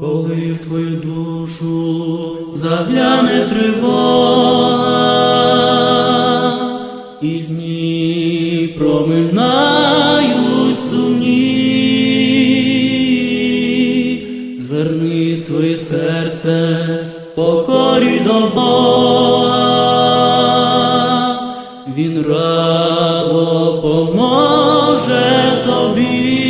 Коли в твою душу загляне тривога, і дні проминають сумні, зверни своє серце покорі до Бога, Він радо поможе тобі,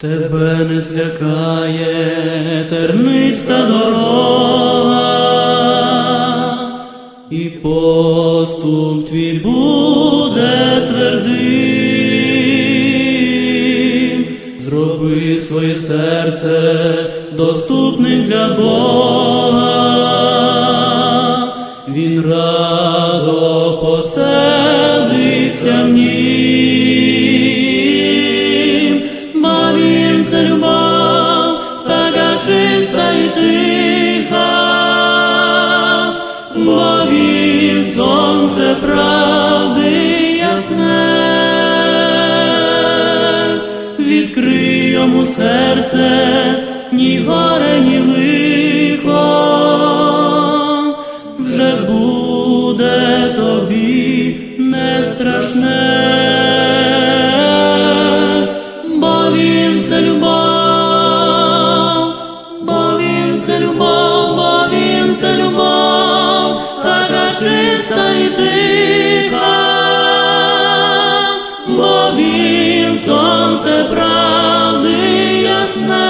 Тебе не злякає терниста дорога, і поступ твій буде твердим. Зроби своє серце доступним для Бога, Він радо відкрий йому серце, ні горе, ні лихо, вже буде тобі не страшне, бо він це любов, бо він це любов, бо він це любов, така чиста і тиха, бо він сонце правди ясне,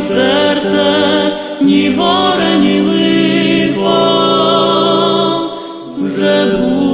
серце, ні горе, ні лихо вже буде.